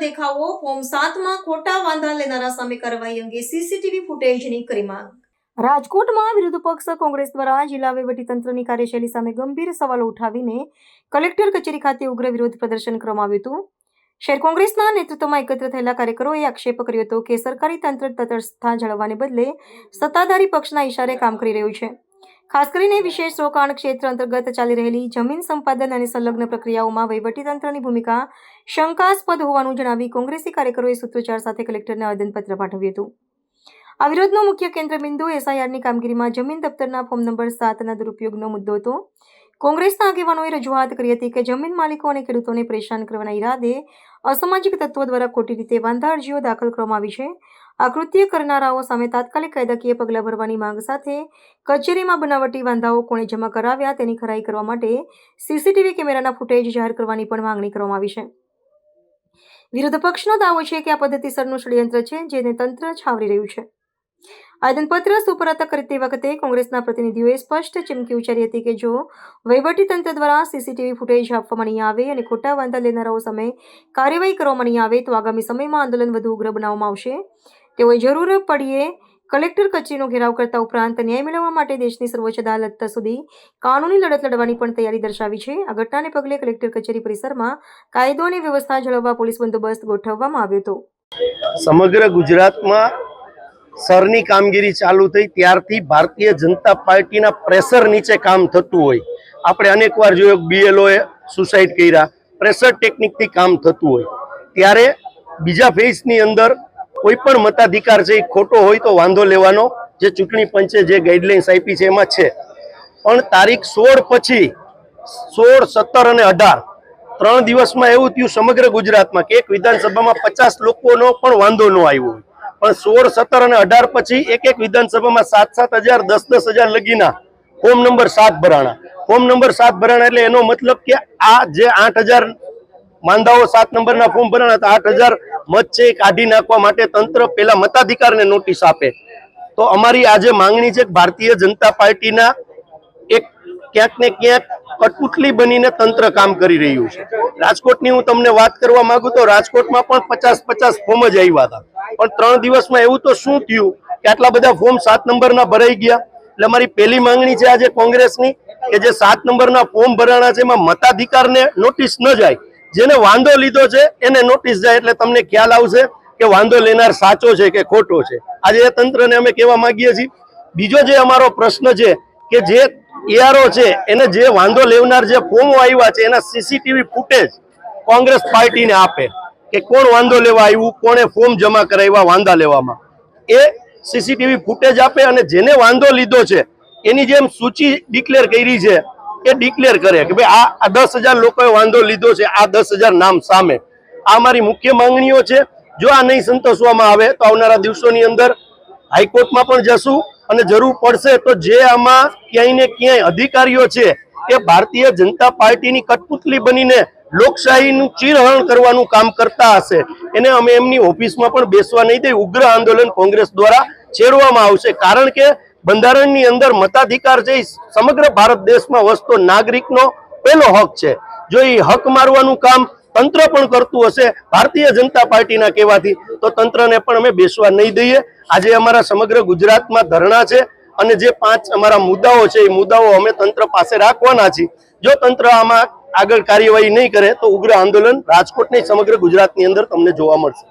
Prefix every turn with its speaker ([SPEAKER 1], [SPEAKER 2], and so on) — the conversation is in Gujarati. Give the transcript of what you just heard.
[SPEAKER 1] દેખાવો, ફોર્મ સાતમાં ખોટા વાંધા લેનારા સામે કાર્યવાહી અંગે સીસીટીવી ફૂટેજની કરી માંગ. રાજકોટમાં વિરોધ પક્ષ કોંગ્રેસ દ્વારા જિલ્લા વહીવટીતંત્રની કાર્યશૈલી સામે ગંભીર સવાલો ઉઠાવીને કલેક્ટર કચેરી ખાતે ઉગ્ર વિરોધ પ્રદર્શન કરવામાં આવ્યું હતું. શહેર કોંગ્રેસના નેતૃત્વમાં એકત્ર થયેલા કાર્યકરોએ આક્ષેપ કર્યો હતો કે સરકારી તંત્ર તટસ્થતા જાળવવાને બદલે સત્તાધારી પક્ષના ઇશારે કામ કરી રહ્યું છે. ખાસ કરીને વિશેષ રોકાણ ક્ષેત્ર અંતર્ગત ચાલી રહેલી જમીન સંપાદન અને સંલગ્ન પ્રક્રિયાઓમાં વહીવટીતંત્રની ભૂમિકા શંકાસ્પદ હોવાનું જણાવી કોંગ્રેસી કાર્યકરોએ સૂત્રોચ્ચાર સાથે કલેક્ટરને આવેદનપત્ર પાઠવ્યું હતું. આ વિરોધનો મુખ્ય કેન્દ્રબિંદુ એસઆઈઆરની કામગીરીમાં જમીન દફતરના ફોર્મ નંબર સાતના દુરુપયોગનો મુદ્દો હતો. કોંગ્રેસના આગેવાનોએ રજૂઆત કરી હતી કે જમીન માલિકો અને ખેડૂતોને પરેશાન કરવાના ઈરાદે અસામાજિક તત્વો દ્વારા ખોટી રીતે વાંધા અરજીઓ દાખલ કરવામાં આવી છે. આ કરનારાઓ સામે તાત્કાલિક કાયદાકીય પગલાં ભરવાની માંગ સાથે કચેરીમાં બનાવટી વાંધાઓ કોણે જમા કરાવ્યા તેની ખરાઈ કરવા માટે સીસીટીવી કેમેરાના ફૂટેજ જાહેર કરવાની પણ માંગણી કરવામાં આવી છે. વિરોધ પક્ષનો દાવો છે કે આ પદ્ધતિસરનું ષડયંત્ર છે, જેને તંત્ર છાવરી રહ્યું છે. આવેદનપત્ર સુપરત કરતી વખતે કોંગ્રેસના પ્રતિનિધિઓએ સ્પષ્ટ ચીમકી ઉચ્ચારી હતી કે જો વહીવટીતંત્ર દ્વારા સીસીટીવી ફૂટેજ આપવામાં નહીં આવે અને ખોટા વાંધા લેનારાઓ સામે કાર્યવાહી કરવામાં નહીં આવે તો આગામી સમયમાં આંદોલન વધુ ઉગ્ર બનાવવામાં આવશે. તેઓએ જરૂર પડીએ કલેક્ટર કચેરીનો ઘેરાવ કરતા ઉપરાંત ન્યાય મેળવવા માટે દેશની સર્વોચ્ચ અદાલત સુધી કાનૂની લડત લડવાની પણ તૈયારી દર્શાવી છે. આ ઘટનાને પગલે કલેક્ટર કચેરી પરિસરમાં કાયદો અને વ્યવસ્થા જળવવા પોલીસ બંદોબસ્ત ગોઠવવામાં આવ્યો હતો.
[SPEAKER 2] સમગ્ર ગુજરાતમાં સરની કામગીરી ચાલુ થઈ, ત્યારથી ભારતીય જનતા પાર્ટીના પ્રેશર નીચે કામ થતું હોય. આપણે અનેકવાર જોયું બીએલઓએ સુસાઇડ કર્યા. પ્રેશર ટેકનિકથી કામ થતું હોય. ત્યારે બીજા ફેઝની અંદર કોઈ પણ મતાધિકાર છે એ ખોટો હોય તો વાંધો લેવાનો. જે ચૂંટણી પંચે જે ગાઈડલાઇન્સ આપી છે એમાં છે. પણ તારીખ સોળ પછી, સોળ, સત્તર અને અઢાર, ત્રણ દિવસમાં એવું થયું સમગ્ર ગુજરાતમાં કે એક વિધાનસભામાં પચાસ લોકોનો પણ વાંધો ન આવ્યો પણ સોળ, સત્તર અને અઢાર પછી એક એક વિધાનસભામાં સાત સાત હજાર દસ દસ હજાર લગીના. ફોર્મ નંબર સાત ભરાણા. ફોર્મ નંબર સાત ભરાણા એટલે એનો મતલબ કે આ જે આઠ હજાર માંદાઓ સાત નંબરના ફોર્મ ભરાણા હતા. આઠ હજાર મત છે કાઢી નાખવા માટે તંત્ર પેલા મતાધિકારને નોટિસ આપે. તો અમારી આજે માંગણી છે ભારતીય જનતા પાર્ટીના એક ક્યાંક ને ક્યાંક કટપુટલી બનીને તંત્ર કામ કરી રહ્યું છે. રાજકોટની હું તમને વાત કરવા માંગુ તો રાજકોટમાં પણ પચાસ પચાસ ફોર્મ જ આવ્યા હતા. પણ ત્રણ દિવસમાં એવું તો શું થયું કે આટલા બધા ફોર્મ સાત નંબરના ભરાઈ ગયા? એટલે અમારી પહેલી માંગણી છે આજે કોંગ્રેસની કે જે સાત નંબરના ફોર્મ ભરાણા છે એમાં મતાધિકારને નોટિસ ન જાય. જેને વાંધો લીધો છે, એને નોટિસ જાય એટલે તમને ખ્યાલ આવશે કે વાંધો લેનાર સાચો છે કે ખોટો છે. આજે એ તંત્રને અમે કહેવા માંગીએ છીએ, બીજો જે અમારો પ્રશ્ન છે કે જે એઆરઓ છે, એને જે વાંધો લેવનાર જે ફોર્મો આવ્યા છે, એના સીસીટીવી ફૂટેજ કોંગ્રેસ પાર્ટીને આપે કે કોણ વાંધો લેવા આવ્યું, કોણે ફોર્મ જમા કરાવ્યા, વાંધા લેવામાં. એ સીસીટીવી ફૂટેજ આપે અને જેને વાંધો લીધો છે, એની જેમ સૂચિ ડિક્લેર કરી છે એ ડિક્લેર કરે કે ભાઈ આ દસ હજાર લોકોએ વાંધો લીધો છે, આ દસ હજાર નામ સામે. આ મારી મુખ્ય માંગણીઓ છે. જો આ નહીં સંતોષવામાં આવે તો આવનારા દિવસોની અંદર હાઈકોર્ટમાં પણ જશું અને જરૂર પડશે તો જે આમાં ક્યાંય ને ક્યાંય અધિકારીઓ છે એ ભારતીય જનતા પાર્ટીની કટપુતલી બનીને લોકશાહીનું ચીરહરણ કરવાનું કામ કરતા હશે. એને અમે એમની ઓફિસમાં પણ બેસવા નહીં દઈ, ઉગ્ર આંદોલન કોંગ્રેસ દ્વારા છેડવામાં આવશે. કારણ કે બંધારણની અંદર મતાધિકાર જે સમગ્ર ભારત દેશમાં વસતો નાગરિકનો પહેલો હક છે. જો એ હક મારવાનું કામ તંત્ર પણ કરતું હશે, ભારતીય જનતા પાર્ટીના કહેવાથી, તો તંત્રને પણ અમે બેસવા નહીં દઈએ. આજે અમારા સમગ્ર ગુજરાતમાં ધરણા છે અને જે પાંચ અમારા મુદ્દાઓ છે, એ મુદ્દાઓ અમે તંત્ર પાસે રાખવાના છીએ. જો તંત્ર આમાં આગળ કાર્યવાહી નહીં કરે, તો ઉગ્ર આંદોલન રાજકોટની સમગ્ર ગુજરાતની અંદર તમને જોવા મળશે.